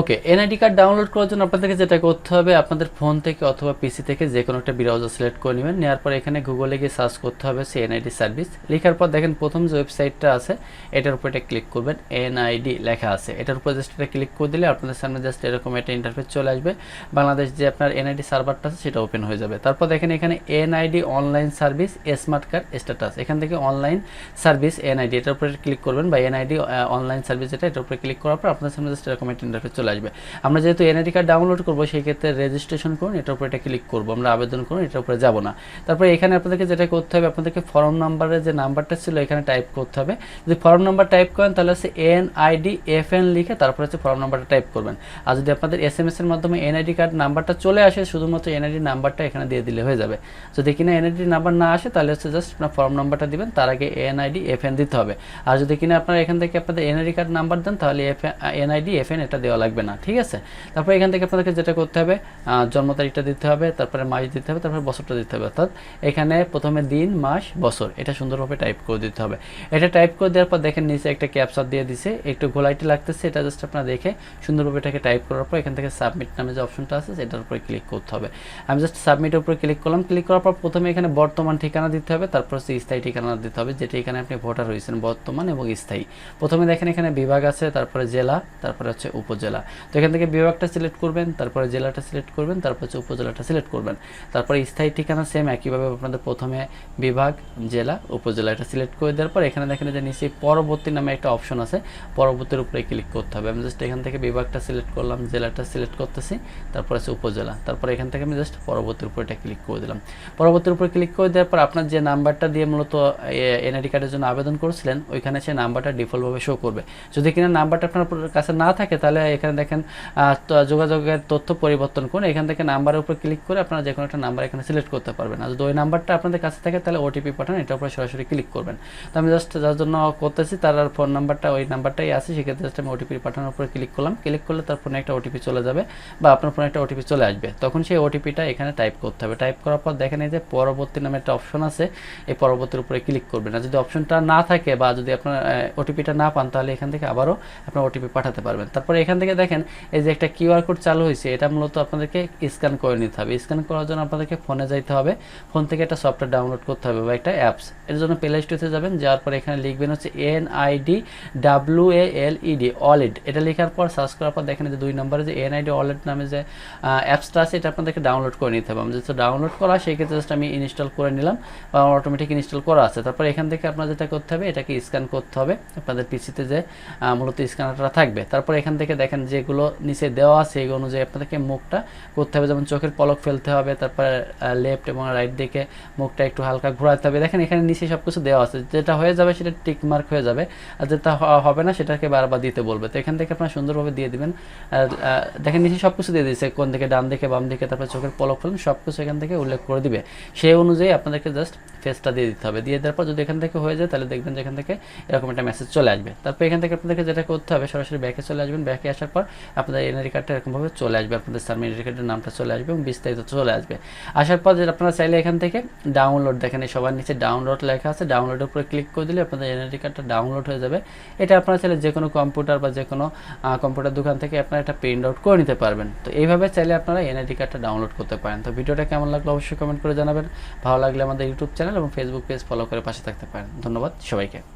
ওকে NID card download করার জন্য আপনাদেরকে যেটা করতে হবে, আপনাদের ফোন থেকে অথবা পিসি থেকে যে কোনো একটা ব্রাউজার সিলেক্ট করে নেবেন। নেওয়ার পর এখানে গুগলে গিয়ে সার্চ করতে হবে সে এনআইডি সার্ভিস লেখার পর দেখেন প্রথম যে ওয়েবসাইটটা আছে, এটার উপর এটা ক্লিক করবেন। এনআইডি লেখা আছে। এটার উপর জাস্ট এটা ক্লিক করে দিলে আপনাদের সামনে জাস্ট এরকম একটা ইন্টারফেস চলে আসবে। বাংলাদেশ যে আপনার এনআইডি সার্ভারটা আছে, সেটা ওপেন হয়ে যাবে। তারপর দেখেন এখানে NID online service smart card status এখান থেকে অনলাইন সার্ভিস এনআইডি এটার উপরে ক্লিক করবেন বা এনআইডি অনলাইন সার্ভিস এটা এটার উপরে ক্লিক করার পর আপনার সামনে জাস্ট এরকম একটা ইন্টারফেস চলে আসবে। আমরা যেহেতু এনআইডি কার্ড ডাউনলোড করব, সেই ক্ষেত্রে রেজিস্ট্রেশন করুন, এটার উপরে এটা ক্লিক করব। আমরা আবেদন করুন, এটার উপরে যাব না। তারপরে এখানে আপনাদেরকে যেটা করতে হবে, আপনাদেরকে ফর্ম নাম্বারের যে নাম্বারটা ছিল, এখানে টাইপ করতে হবে। যদি ফর্ম নাম্বার টাইপ করেন, তাহলে হচ্ছে এন আইডি এফ এন লিখে তারপরে হচ্ছে ফর্ম নাম্বারটা টাইপ করবেন। আর যদি আপনাদের এস এম এস এর মাধ্যমে এনআইডি কার্ড নাম্বারটা চলে আসে, শুধুমাত্র এনআইডি নাম্বারটা এখানে দিয়ে দিলে হয়ে যাবে। যদি কিনা এনআইডি নাম্বার না আসে, তাহলে হচ্ছে জাস্ট আপনার ফর্ম নাম্বারটা দিবেন, তার আগে এনআইডি এফ এন দিতে হবে। আর যদি কিনা আপনারা এখান থেকে আপনাদের এনআইডি কার্ড নাম্বার দেন, তাহলে এফ এনআইডি এফ এন এটা দেওয়া লাগবে। না, ঠিক আছে? তারপর এখান থেকে আপনাদেরকে যেটা করতে হবে জন্ম তারিখটা দিতে হবে, তারপরে মাস দিতে হবে, তারপরে বছরটা দিতে হবে। অর্থাৎ এখানে প্রথমে দিন, মাস, বছর, এটা সুন্দরভাবে টাইপ করে দিতে হবে। এটা টাইপ করে দেওয়ার পর দেখেন নিচে একটা ক্যাপচার দিয়ে দিছে, একটু গোলাইটি লাগতেছে, এটা জাস্ট আপনারা দেখে সুন্দরভাবে এটাকে টাইপ করার পর এখান থেকে সাবমিট নামে যে অপশনটা আছে, সেটার উপরে ক্লিক করতে হবে। আমি জাস্ট সাবমিটের উপরে ক্লিক করলাম ক্লিক করার পর প্রথমে এখানে বর্তমান ঠিকানা দিতে হবে, তারপর হচ্ছে স্থায়ী ঠিকানা দিতে হবে, যেটা এখানে আপনি ভোটার হয়েছেন, বর্তমান এবং স্থায়ী। প্রথমে দেখেন এখানে বিভাগ আছে, তারপরে জেলা, তারপরে হচ্ছে উপজেলা। তো এখান থেকে বিভাগটা সিলেক্ট করবেন, তারপরে জেলাটা সিলেক্ট করবেন, তারপর হচ্ছে উপজেলাটা সিলেক্ট করবেন। তারপরে স্থায়ী ঠিকানা সেম একইভাবে আপনাদের প্রথমে বিভাগ, জেলা উপজেলা এটা সিলেক্ট করে দেওয়ার পর এখানে দেখেন যে নিচে পরবর্তী নামে একটা অপশন আছে, পরবর্তীর উপরে ক্লিক করতে হবে। আমি জাস্ট এখান থেকে বিভাগটা সিলেক্ট করলাম, জেলাটা সিলেক্ট করতেছি, তারপর আছে উপজেলা। তারপর এখান থেকে আমি জাস্ট পরবর্তীর উপরে এটা ক্লিক করে দিলাম। পরবর্তীর উপরে ক্লিক করে দেওয়ার পর আপনার যে নাম্বারটা দিয়ে মূলত এনআইডি কার্ডের জন্য আবেদন করেছিলেন, ওইখানে সেই নাম্বারটা ডিফল্টভাবে শো করবে। যদি কিনা নাম্বারটা আপনার কাছে না থাকে, তাহলে এখানে দেখেন যোগাযোগের তথ্য পরিবর্তন করুন। এখান থেকে নাম্বারের উপর ক্লিক করে আপনারা যে কোনো একটা নাম্বার এখানে সিলেক্ট করতে পারবেন। আর যদি ওই নাম্বারটা আপনাদের কাছে থাকে, তাহলে ওটিপি পাঠান, এটার উপরে সরাসরি ক্লিক করবেন। তো আমি জাস্ট যার জন্য করতেছি, তার ফোন নাম্বারটা ওই নাম্বারটাই আছে, সেক্ষেত্রে জাস্ট আমি ওটিপি পাঠানোর উপরে ক্লিক করলাম। ক্লিক করলে তার ফোনে একটা ওটিপি চলে যাবে বা আপনার ফোনে একটা ওটিপি চলে আসবে। তখন সেই ওটিপিটা এখানে টাইপ করতে হবে। টাইপ করার পর দেখেন এই যে পরবর্তী নামে একটা অপশন আছে, এই পরবর্তীর উপরে ক্লিক করবেন। আর যদি অপশনটা না থাকে বা যদি আপনার ওটিপিটা না পান, তাহলে এখান থেকে আবারও আপনার ওটিপি পাঠাতে পারবেন। তারপরে এখান থেকে দেখেন, এই যে একটা কিউআর কোড চালু হয়েছে, এটা মূলত আপনাদেরকে স্ক্যান করে নিতে হবে। স্ক্যান করার জন্য আপনাদেরকে ফোনে যাইতে হবে। ফোন থেকে একটা সফটওয়্যার ডাউনলোড করতে হবে বা একটা অ্যাপস। এর জন্য প্লে স্টোরে যাবেন, যাওয়ার পর এখানে লিখবেন হচ্ছে N ID W A L E D অলিড এটা লেখার পর সার্চ করার পর দেখেন যে দুই নম্বরে যে এন আইডি অলিড নামে যে অ্যাপসটা আছে, এটা আপনাদেরকে ডাউনলোড করে নিতে হবে। আমি যেহেতু ডাউনলোড করা, সেই ক্ষেত্রে জাস্ট আমি ইনস্টল করে নিলাম বা অটোমেটিক ইনস্টল করা আছে। তারপর এখান থেকে আপনার যেটা করতে হবে, এটাকে স্ক্যান করতে হবে। আপনাদের পিসিতে যে মূলত স্ক্যানারটা থাকবে। তারপর এখান থেকে দেখেন যেগুলো নিচে দেওয়া আছে, এই অনুযায়ী আপনাদেরকে মুখটা করতে হবে। যেমন চোখের পলক ফেলতে হবে, তারপরে লেফট এবং রাইট দিকে মুখটা একটু হালকা ঘোরাতে হবে। দেখেন এখানে নিচে সব কিছু দেওয়া আছে। যেটা হয়ে যাবে সেটা টিক মার্ক হয়ে যাবে। আর যেটা হবে না সেটাকে বারবার দিতে বলবে। তো এখান থেকে আপনারা সুন্দরভাবে দিয়ে দিবেন। দেখেন নিচে সব কিছু দিয়ে দিয়েছে। কোন দিকে ডান দিকে বাম দিকে, তারপরে চোখের পলক ফেলুন সব কিছু এখান থেকে উল্লেখ করে দিবে। সেই অনুযায়ী আপনাদেরকে জাস্ট ফেসটা দিয়ে দিতে হবে। দিয়ে দেওয়ার পর যদি এখান থেকে হয়ে যায়, তাহলে দেখবেন যে এখান থেকে এরকম একটা মেসেজ চলে আসবে। তারপর এখান থেকে আপনাদেরকে যেটা করতে হবে, সরাসরি ব্যাকে চলে আসবেন। ব্যাকে আসার পর আপনাদের এনআরি কার্ডটা এরকমভাবে চলে আসবে। আপনাদের এনআরি কার্ডের নামটা চলে আসবে এবং বিস্তারিত চলে আসবে। আসার পর যেটা আপনারা চাইলে এখান থেকে ডাউনলোড দেখেন, এই সবার নিচে ডাউনলোড লেখা আছে। ডাউনলোডের উপরে ক্লিক করে দিলে আপনাদের এনআরি কার্ডটা ডাউনলোড হয়ে যাবে। এটা আপনারা চাইলে যে কোনো কম্পিউটার বা যে কোনো কম্পিউটার দোকান থেকে আপনারা এটা প্রিন্ট আউট করে নিতে পারবেন। তো এইভাবে চাইলে আপনারা এনআইডি কার্ডটা ডাউনলোড করতে পারেন। তো ভিডিওটা কেমন লাগল অবশ্যই কমেন্ট করে জানাবেন। ভালো লাগলে আমাদের ইউটিউব চ্যানেল এবং ফেসবুক পেজ ফলো করে পাশে থাকতে পারেন। ধন্যবাদ সবাইকে।